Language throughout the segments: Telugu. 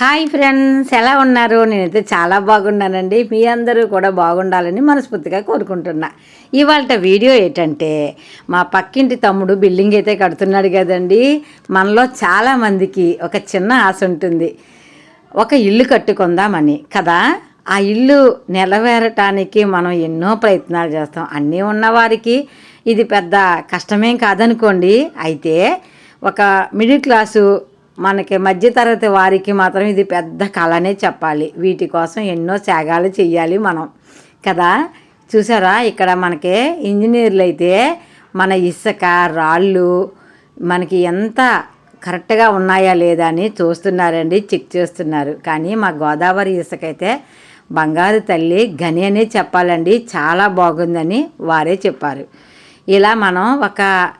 హాయ్ ఫ్రెండ్స్ ఎలా ఉన్నారు? నేనైతే చాలా బాగున్నానండి. మీ అందరూ కూడా బాగుండాలని మనస్ఫూర్తిగా కోరుకుంటున్నా. ఇవాళ వీడియో ఏంటంటే మా పక్కింటి తమ్ముడు బిల్డింగ్ అయితే కడుతున్నాడు కదండి. మనలో చాలామందికి ఒక చిన్న ఆశ ఉంటుంది. ఒక ఇల్లు కట్టుకుందామని కదా? ఆ ఇల్లు నెలవేరటానికి మనం ఎన్నో ప్రయత్నాలు చేస్తాం. అన్నీ ఉన్నవారికి ఇది పెద్ద కష్టమేం కాదనుకోండి. అయితే ఒక మిడిల్ క్లాసు మనకి మధ్యతరగతి వారికి మాత్రం ఇది పెద్ద కళనే చెప్పాలి. వీటి కోసం ఎన్నో త్యాగాలు చెయ్యాలి మనం. కదా? చూసారా? ఇక్కడ మనకి ఇంజనీర్లు అయితే మన ఇసుక రాళ్ళు మనకి ఎంత కరెక్ట్గా ఉన్నాయా లేదా అని చూస్తున్నారండి చెక్ చేస్తున్నారు. కానీ మా గోదావరి ఇసుక అయితే బంగారు తల్లి గని అనే చెప్పాలండి. చాలా బాగుందని వారే చెప్పారు. ఇలా మనం ఒక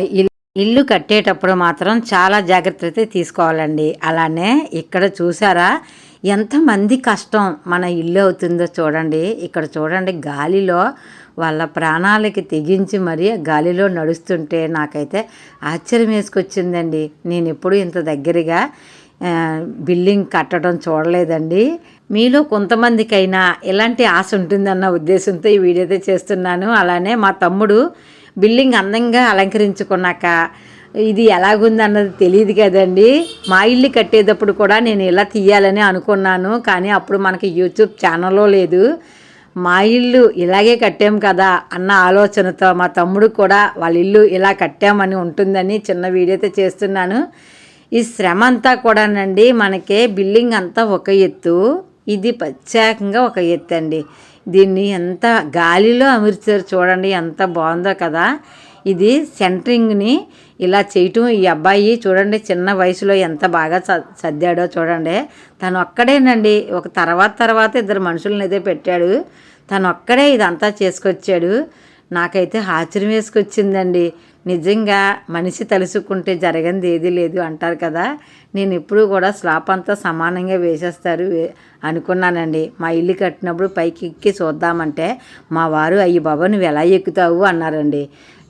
ఇల్- ఇల్లు కట్టేటప్పుడు మాత్రం చాలా జాగ్రత్త అయితే తీసుకోవాలండి. అలానే ఇక్కడ చూసారా? ఎంతమంది కష్టం మన ఇల్లు అవుతుందో చూడండి. ఇక్కడ చూడండి గాలిలో వాళ్ళ ప్రాణాలకి తెగించి మరీ ఆ గాలిలో నడుస్తుంటే నాకైతే ఆశ్చర్యం వేసుకొచ్చిందండి. నేను ఎప్పుడు ఇంత దగ్గరగా బిల్డింగ్ కట్టడం చూడలేదండి. మీలో కొంతమందికైనా ఇలాంటి ఆశ ఉంటుందన్న ఉద్దేశంతో ఈ వీడియో అయితే చేస్తున్నాను. అలానే మా తమ్ముడు బిల్డింగ్ అందంగా అలంకరించుకున్నాక ఇది ఎలాగుంది అన్నది తెలియదు కదండి. మా ఇల్లు కట్టేటప్పుడు కూడా నేను ఇలా తీయాలని అనుకున్నాను కానీ అప్పుడు మనకి యూట్యూబ్ ఛానల్లో లేదు. మా ఇల్లు ఇలాగే కట్టాం కదా అన్న ఆలోచనతో మా తమ్ముడు కూడా వాళ్ళ ఇల్లు ఇలా కట్టామని ఉంటుందని చిన్న వీడియో అయితే చేస్తున్నాను. ఈ శ్రమ అంతా కూడానండి మనకే బిల్డింగ్ అంతా ఒక ఎత్తు ఇది ప్రత్యేకంగా ఒక ఎత్తు అండి దీన్ని ఎంత గాలిలో అమర్చారు చూడండి ఎంత బాగుందో కదా. ఇది సెంటరింగ్ని ఇలా చేయటం. ఈ అబ్బాయి చూడండి చిన్న వయసులో ఎంత బాగా చ సర్దాడో చూడండి. తను ఒక్కడేనండి. ఒక తర్వాత తర్వాత ఇద్దరు మనుషులను అయితే పెట్టాడు. తను ఒక్కడే ఇదంతా చేసుకొచ్చాడు. నాకైతే ఆశ్చర్యం వేసుకొచ్చిందండి. నిజంగా మనిషి తలుసుకుంటే జరగంది ఏది లేదు అంటారు కదా. నేను ఎప్పుడూ కూడా స్లాప్ అంతా సమానంగా వేసేస్తారు అనుకున్నానండి. మా ఇల్లు కట్టినప్పుడు పైకి ఎక్కి చూద్దామంటే మా వారు అయ్యి బాబా నువ్వు ఎలా ఎక్కుతావు? అన్నారండి.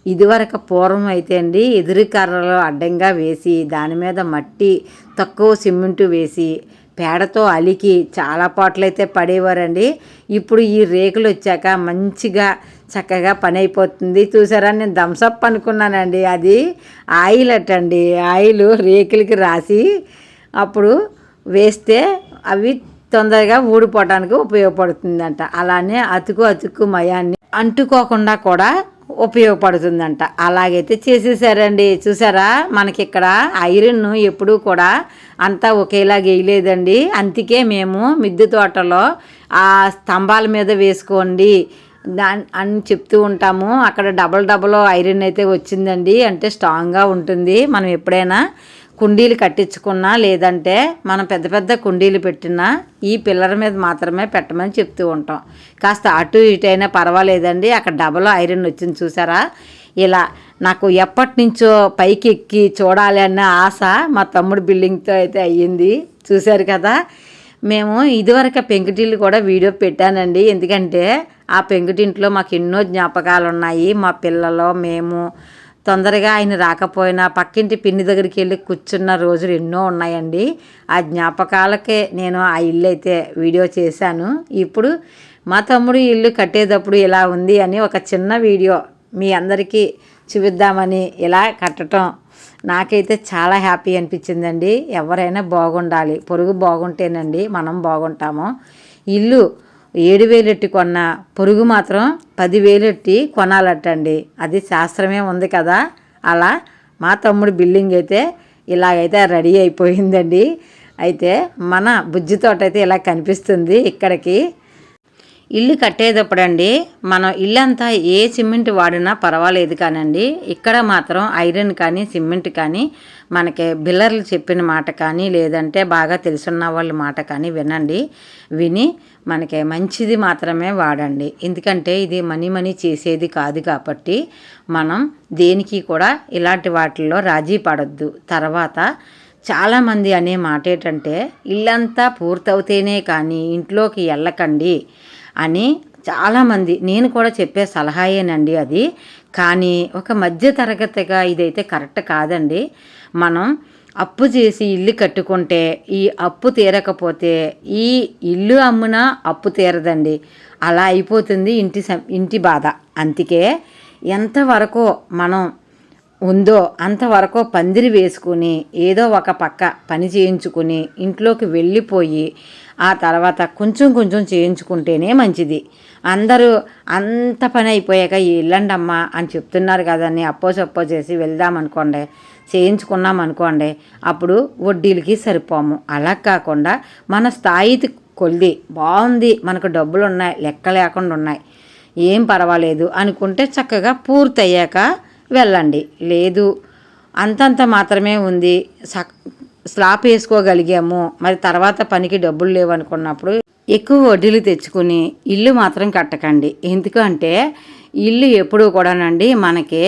ఇదివరకు పూర్వం అయితే అండి ఎదురు కర్రలు అడ్డంగా వేసి దాని మీద మట్టి తక్కువ సిమెంటు వేసి పేడతో అలికి చాలా పాటలు అయితే పడేవారండి. ఇప్పుడు ఈ రేకులు వచ్చాక మంచిగా చక్కగా పని అయిపోతుంది చూసారా నేను థమ్సప్ అనుకున్నానండి. అది ఆయిల్ అటండి ఆయిల్ రేకులకి రాసి అప్పుడు వేస్తే అవి తొందరగా ఊడిపోవడానికి ఉపయోగపడుతుందంట. అలానే అతుకు అతుకు మయాన్ని అంటుకోకుండా కూడా ఉపయోగపడుతుందంట. అలాగైతే చేసేసారండి. చూసారా మనకి ఇక్కడ ఐరన్ ఎప్పుడూ కూడా అంతా ఒకేలా వేయలేదండి అందుకే మేము మిద్దె తోటలో ఆ స్తంభాల మీద వేసుకోండి దాని అని చెప్తూ ఉంటాము. అక్కడ డబల్ డబల్ ఐరన్ అయితే వచ్చిందండి. అంటే స్ట్రాంగ్గా ఉంటుంది. మనం ఎప్పుడైనా కుండీలు కట్టించుకున్నా లేదంటే మనం పెద్ద పెద్ద కుండీలు పెట్టినా ఈ పిల్లర్ మీద మాత్రమే పెట్టమని చెప్తూ ఉంటాం. కాస్త అటు ఇటు అయినా పర్వాలేదండి. అక్కడ డబల్ ఐరన్ వచ్చింది చూసారా? ఇలా నాకు ఎప్పటి నుంచో పైకి ఎక్కి చూడాలి అన్న ఆశ మా తమ్ముడు బిల్డింగ్తో అయితే అయ్యింది. చూశారు కదా? మేము ఇదివరకు పెంకుటిల్లు కూడా వీడియో పెట్టానండి. ఎందుకంటే ఆ పెంకుటింట్లో మాకు ఎన్నో జ్ఞాపకాలు ఉన్నాయి మా పిల్లలు మేము తొందరగా ఆయన రాకపోయినా పక్కింటి పిన్ని దగ్గరికి వెళ్ళి కూర్చున్న రోజులు ఎన్నో ఉన్నాయండి. ఆ జ్ఞాపకాలకే నేను ఆ ఇల్లు అయితే వీడియో చేశాను. ఇప్పుడు మా తమ్ముడు ఇల్లు కట్టేటప్పుడు ఇలా ఉంది అని ఒక చిన్న వీడియో మీ అందరికీ చూపిద్దామని ఇలా కట్టడం నాకైతే చాలా హ్యాపీ అనిపించిందండి. ఎవరైనా బాగుండాలి. పొరుగు బాగుంటేనండి మనం బాగుంటాము. ఇల్లు ఏడు వేలెట్టి కొన్న పొరుగు మాత్రం పదివేలెట్టి కొనాలటండి. అది శాస్త్రమే ఉంది కదా. అలా మా తమ్ముడు బిల్డింగ్ అయితే ఇలాగైతే రెడీ అయిపోయిందండి. అయితే మన బుజ్జి తోట అయితే ఇలా కనిపిస్తుంది ఇక్కడికి. ఇల్లు కట్టేటప్పుడండి మనం ఇల్లంతా ఏ సిమెంట్ వాడినా పర్వాలేదు కానండి. ఇక్కడ మాత్రం ఐరన్ కానీ సిమెంట్ కానీ మనకి బిల్లర్లు చెప్పిన మాట కానీ లేదంటే బాగా తెలుసున్న వాళ్ళ మాట కానీ వినండి. విని మనకి మంచిది మాత్రమే వాడండి. ఎందుకంటే ఇది మనీ మనీ చేసేది కాదు కాబట్టి మనం దేనికి కూడా ఇలాంటి వాటిల్లో రాజీ పడద్దు. తర్వాత చాలామంది అనే మాట ఏంటంటే ఇల్లంతా పూర్తవుతేనే కానీ ఇంట్లోకి వెళ్ళకండి అని చాలామంది నేను కూడా చెప్పే సలహాయేనండి అది. కానీ ఒక మధ్య తరగతిగా ఇదైతే కరెక్ట్ కాదండి. మనం అప్పు చేసి ఇల్లు కట్టుకుంటే ఈ అప్పు తీరకపోతే ఈ ఇల్లు అమ్మునా అప్పు తీరదండి. అలా అయిపోతుంది ఇంటి ఇంటి బాధ. అందుకే ఎంతవరకు మనం ఉందో అంతవరకు పందిరి వేసుకుని ఏదో ఒక పక్క పని చేయించుకుని ఇంట్లోకి వెళ్ళిపోయి ఆ తర్వాత కొంచెం కొంచెం చేయించుకుంటేనే మంచిది. అందరూ అంత పని అయిపోయాక వెళ్ళండమ్మా అని చెప్తున్నారు కదండి. అప్పో సప్పో చేసి వెళ్దాం అనుకోండి చేయించుకున్నాం అనుకోండి అప్పుడు వడ్డీలకి సరిపోము. అలా కాకుండా మన స్థాయికి కొలిది బాగుంది మనకు డబ్బులు ఉన్నాయి లెక్క లేకుండా ఉన్నాయి ఏం పర్వాలేదు అనుకుంటే చక్కగా పూర్తయ్యాక వెళ్ళండి. లేదు అంతంత మాత్రమే ఉంది. సక్ స్లాప్ వేసుకోగలిగాము. మరి తర్వాత పనికి డబ్బులు లేవు అనుకున్నప్పుడు ఎక్కువ వడ్డీలు తెచ్చుకుని ఇల్లు మాత్రం కట్టకండి. ఎందుకంటే ఇల్లు ఎప్పుడూ కూడానండి మనకి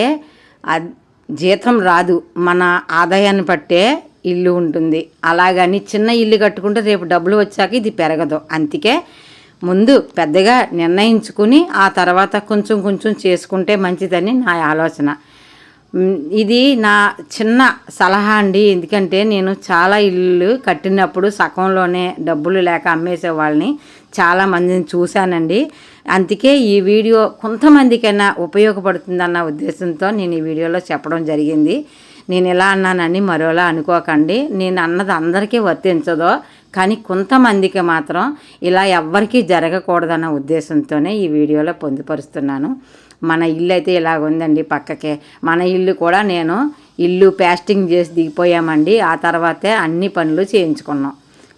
జీతం రాదు. మన ఆదాయాన్ని పట్టే ఇల్లు ఉంటుంది. అలాగని చిన్న ఇల్లు కట్టుకుంటే రేపు డబ్బులు వచ్చాక ఇది పెరగదు. అందుకే ముందు పెద్దగా నిర్ణయించుకుని ఆ తర్వాత కొంచెం కొంచెం చేసుకుంటే మంచిదని నా ఆలోచన. ఇది నా చిన్న సలహా అండి. ఎందుకంటే నేను చాలా ఇల్లు కట్టినప్పుడు సగంలోనే డబ్బులు లేక అమ్మేసే వాళ్ళని చాలా మందిని చూశానండి. అందుకే ఈ వీడియో కొంతమందికైనా ఉపయోగపడుతుందన్న ఉద్దేశంతో నేను ఈ వీడియోలో చెప్పడం జరిగింది. నేను ఎలా అన్నానని మరోలా అనుకోకండి. నేను అన్నది అందరికీ వర్తించదో కానీ కొంతమందికి మాత్రం ఇలా ఎవ్వరికీ జరగకూడదన్న ఉద్దేశంతోనే ఈ వీడియోలో పొందుపరుస్తున్నాను. మన ఇల్లు అయితే ఇలాగ ఉందండి పక్కకే. మన ఇల్లు కూడా నేను ఇల్లు ప్యాస్టింగ్ చేసి దిగిపోయామండి. ఆ తర్వాతే అన్ని పనులు చేయించుకున్నాం.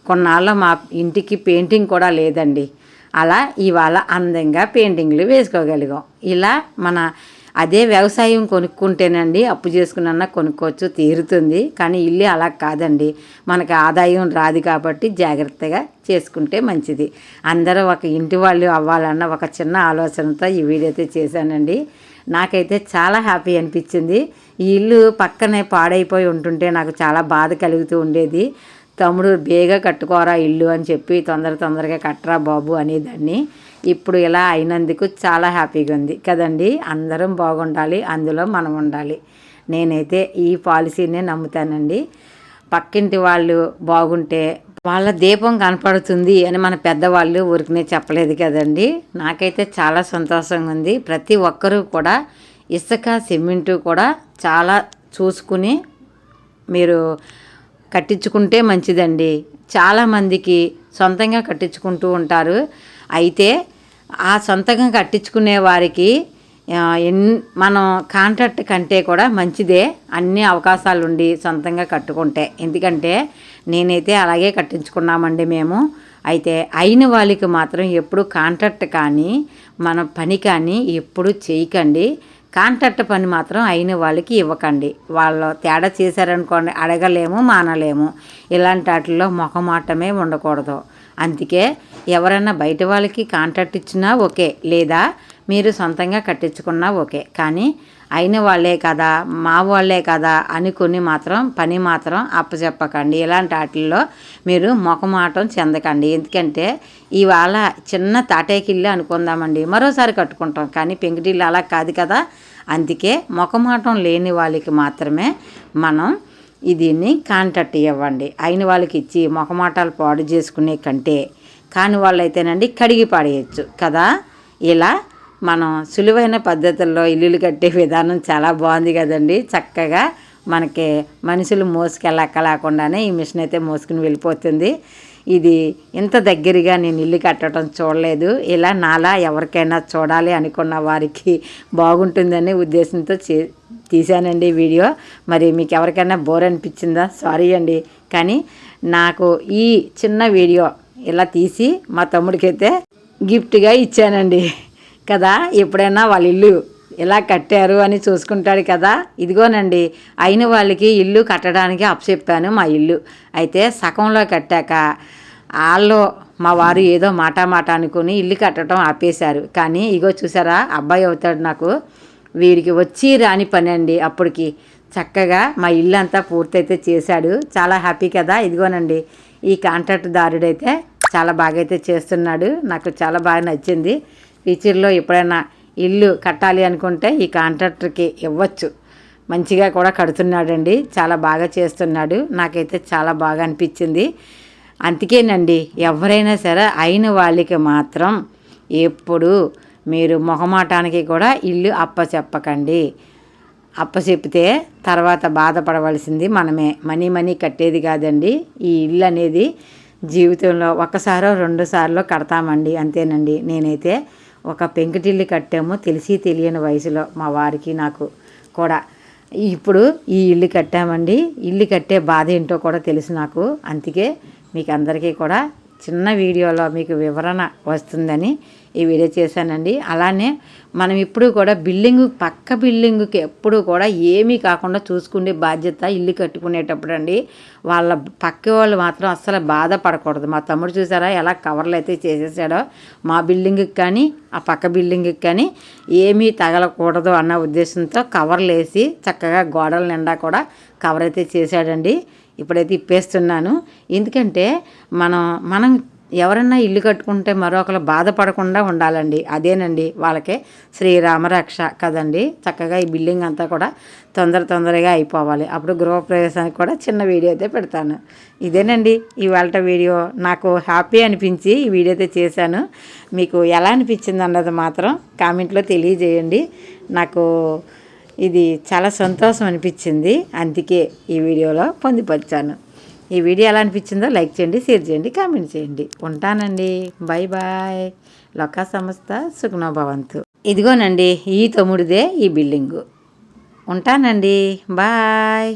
కొన్నాళ్ళు మా ఇంటికి పెయింటింగ్ కూడా లేదండి. అలా ఇవాళ అందంగా పెయింటింగ్లు వేసుకోగలిగాం. ఇలా మన అదే వ్యవసాయం కొనుక్కుంటేనండి అప్పు చేసుకున్నా కొనుక్కోవచ్చు తీరుతుంది. కానీ ఇల్లు అలా కాదండి. మనకి ఆదాయం రాదు కాబట్టి జాగ్రత్తగా చేసుకుంటే మంచిది. అందరూ ఒక ఇంటి వాళ్ళు అవ్వాలన్న ఒక చిన్న ఆలోచనతో ఈ వీడియో అయితే చేశానండి. నాకైతే చాలా హ్యాపీ అనిపించింది. ఈ ఇల్లు పక్కనే పాడైపోయి ఉంటుంటే నాకు చాలా బాధ కలుగుతూ ఉండేది. తమ్ముడు బేగా కట్టుకోరా ఇల్లు అని చెప్పి తొందర తొందరగా కట్టరా బాబు అనేదాన్ని. ఇప్పుడు ఇలా అయినందుకు చాలా హ్యాపీగా ఉంది. కదండి? అందరం బాగుండాలి అందులో మనం ఉండాలి. నేనైతే ఈ పాలసీనే నమ్ముతానండి. పక్కింటి వాళ్ళు బాగుంటే వాళ్ళ దీపం కనపడుతుంది అని మన పెద్దవాళ్ళు ఊరికనే చెప్పలేదు కదండి. నాకైతే చాలా సంతోషంగా ఉంది. ప్రతి ఒక్కరూ కూడా ఇసుక సిమెంటు కూడా చాలా చూసుకుని మీరు కట్టించుకుంటే మంచిదండి. చాలామందికి సొంతంగా కట్టించుకుంటూ ఉంటారు. అయితే ఆ సొంతకం కట్టించుకునే వారికి ఎన్ మనం కాంట్రాక్ట్ కంటే కూడా మంచిదే అన్ని అవకాశాలు ఉండి సొంతంగా కట్టుకుంటే. ఎందుకంటే నేనైతే అలాగే కట్టించుకున్నామండి మేము. అయితే అయిన వాళ్ళకి మాత్రం ఎప్పుడు కాంట్రాక్ట్ కానీ మన పని కానీ ఎప్పుడు చేయకండి. కాంట్రాక్ట్ పని మాత్రం అయిన వాళ్ళకి ఇవ్వకండి. వాళ్ళు తేడా చేశారనుకోండి అడగలేము మానలేము. ఇలాంటి వాటిల్లో మొహమాటమే ఉండకూడదు. అందుకే ఎవరైనా బయట వాళ్ళకి కాంట్రాక్ట్ ఇచ్చినా ఓకే లేదా మీరు సొంతంగా కట్టించుకున్నా ఓకే. కానీ అయిన వాళ్ళే కదా మా వాళ్ళే కదా అనుకుని మాత్రం పని మాత్రం అప్పచెప్పకండి ఇలాంటి వాటిల్లో మీరు మొఖమాటం చెందకండి. ఎందుకంటే ఇవాళ చిన్న తాటేకిల్లు అనుకుందామండి. మరోసారి కట్టుకుంటాం కానీ పెంకుటిల్లు అలా కాదు కదా. అందుకే మొఖమాటం లేని వాళ్ళకి మాత్రమే మనం దీన్ని కాంటాక్ట్ ఇవ్వండి అయిన వాళ్ళకి ఇచ్చి మొఖమాటాలు పాడు చేసుకునే కంటే కాని వాళ్ళైతేనండి కడిగి పాడేయచ్చు కదా? ఇలా మనం సులువైన పద్ధతుల్లో ఇల్లులు కట్టే విధానం చాలా బాగుంది కదండి. చక్కగా మనకి మనుషులు మోసుకెళ్ళక్క లేకుండానే ఈ మిషన్ అయితే మోసుకుని వెళ్ళిపోతుంది. ఇది ఇంత దగ్గరగా నేను ఇల్లు కట్టడం చూడలేదు. ఇలా నాలా ఎవరికైనా చూడాలి అనుకున్న వారికి బాగుంటుందనే ఉద్దేశంతో చే తీశానండి వీడియో. మరి మీకు ఎవరికైనా బోర్ అనిపించిందా? సారీ అండి. కానీ నాకు ఈ చిన్న వీడియో ఇలా తీసి మా తమ్ముడికైతే గిఫ్ట్గా ఇచ్చానండి. కదా ఎప్పుడైనా వాళ్ళ ఇల్లు ఎలా కట్టారు అని చూసుకుంటాడు కదా. ఇదిగోనండి అయిన వాళ్ళకి ఇల్లు కట్టడానికి అప్పచెప్పాను మా ఇల్లు. అయితే సగంలో కట్టాక వాళ్ళు మా వారు ఏదో మాట మాట అనుకుని ఇల్లు కట్టడం ఆపేశారు. కానీ ఇగో చూసారా అబ్బాయి అవుతాడు నాకు. వీరికి వచ్చి రాని పని అండి. అప్పటికి చక్కగా మా ఇల్లు అంతా పూర్తయితే చేశాడు. చాలా హ్యాపీ కదా ఇదిగోనండి. ఈ కాంట్రాక్ట్ దారుడైతే చాలా బాగా అయితే చేస్తున్నాడు. నాకు చాలా బాగా నచ్చింది. ఫ్యూచర్లో ఎప్పుడైనా ఇల్లు కట్టాలి అనుకుంటే ఈ కాంట్రాక్టర్కి ఇవ్వచ్చు. మంచిగా కూడా కడుతున్నాడండి. చాలా బాగా చేస్తున్నాడు. నాకైతే చాలా బాగా అనిపించింది. అందుకేనండి ఎవరైనా సరే అయిన వాళ్ళకి మాత్రం ఎప్పుడు మీరు మొహమాటానికి కూడా ఇల్లు అప్పచెప్పకండి. అప్పచెప్పితే తర్వాత బాధపడవలసింది మనమే. మనీ మనీ కట్టేది కాదండి. ఈ ఇల్లు అనేది జీవితంలో ఒకసారో రెండు సార్లు కడతామండి. అంతేనండి. నేనైతే ఒక పెంకుటిల్లు కట్టాము. తెలిసి తెలియని వయసులో మా వారికి నాకు కూడా. ఇప్పుడు ఈ ఇల్లు కట్టామండి. ఇల్లు కట్టే బాధ ఏంటో కూడా తెలుసు నాకు. అందుకే మీకు అందరికీ కూడా చిన్న వీడియోలో మీకు వివరణ వస్తుందని ఈ వీడియో చేశానండి. అలానే మనం ఇప్పుడు కూడా బిల్డింగ్ పక్క బిల్డింగ్కి ఎప్పుడు కూడా ఏమీ కాకుండా చూసుకునే బాధ్యత ఇల్లు కట్టుకునేటప్పుడు అండి. వాళ్ళ పక్క వాళ్ళు మాత్రం అస్సలు బాధపడకూడదు. మా తమ్ముడు చూసారా ఎలా కవర్లు అయితే చేసేసాడో? మా బిల్డింగ్కి కానీ ఆ పక్క బిల్డింగ్కి కానీ ఏమీ తగలకూడదు అన్న ఉద్దేశంతో కవర్లు వేసి చక్కగా గోడల నిండా కూడా కవర్ అయితే చేశాడండి. ఇప్పుడైతే ఇప్పేస్తున్నాను. ఎందుకంటే మనం మనం ఎవరన్నా ఇల్లు కట్టుకుంటే మరొకరు బాధపడకుండా ఉండాలండి. అదేనండి వాళ్ళకే శ్రీరామరక్ష కదండి. చక్కగా ఈ బిల్డింగ్ అంతా కూడా తొందర తొందరగా అయిపోవాలి. అప్పుడు గృహప్రవేశానికి కూడా చిన్న వీడియో అయితే పెడతాను. ఇదేనండి ఇవాళ వీడియో. నాకు హ్యాపీ అనిపించి ఈ వీడియో అయితే చేశాను. మీకు ఎలా అనిపించింది అన్నది మాత్రం కామెంట్లో తెలియజేయండి. నాకు ఇది చాలా సంతోషం అనిపించింది. అందుకే ఈ వీడియోలో పొందిపరిచాను. ఈ వీడియో ఎలా అనిపించిందో లైక్ చేయండి షేర్ చేయండి కామెంట్ చేయండి. ఉంటానండి. Bye bye. లొకా సంస్థ సుఖనోభవంతు ఇదిగోనండి ఈ తమ్ముడిదే ఈ బిల్డింగు. ఉంటానండి. బాయ్.